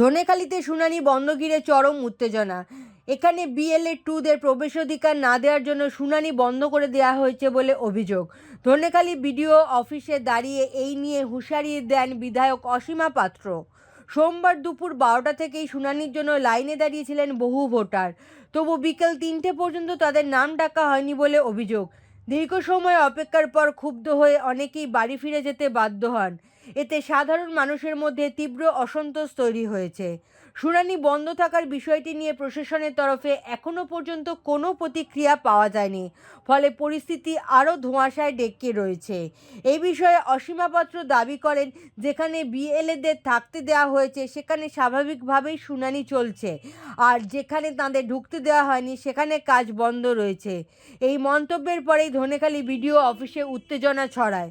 ধনেখালিতে শুনানি বন্ধ ঘিরে চরম উত্তেজনা। এখানে বিএলএ টুদের প্রবেশাধিকার না দেওয়ার জন্য শুনানি বন্ধ করে দেওয়া হয়েছে বলে অভিযোগ। ধনেখালি বিডিও অফিসে দাঁড়িয়ে এই নিয়ে হুঁশিয়ারি দেন বিধায়ক অসীমা পাত্র। সোমবার দুপুর বারোটা থেকেই শুনানির জন্য লাইনে দাঁড়িয়েছিলেন বহু ভোটার। তবু বিকেল তিনটে পর্যন্ত তাদের নাম ডাকা হয়নি বলে অভিযোগ। দীর্ঘ সময় অপেক্ষার পর ক্ষুব্ধ হয়ে অনেকেই বাড়ি ফিরে যেতে বাধ্য হন। এতে সাধারণ মানুষের মধ্যে তীব্র অসন্তোষ তৈরি হয়েছে। শুনানি বন্ধ থাকার বিষয়টি নিয়ে প্রশাসনের তরফে এখনও পর্যন্ত কোনো প্রতিক্রিয়া পাওয়া যায়নি। ফলে পরিস্থিতি আরও ধোঁয়াশায় ডেকে রয়েছে। এই বিষয়ে অসীমাপত্র দাবি করেন, যেখানে বিএলএদের থাকতে দেওয়া হয়েছে, সেখানে স্বাভাবিকভাবেই শুনানি চলছে। আর যেখানে তাদের ঢুকতে দেওয়া হয়নি, সেখানে কাজ বন্ধ রয়েছে। এই মন্তব্যের পরেই ধনেখালি বিডিও অফিসে উত্তেজনা ছড়ায়।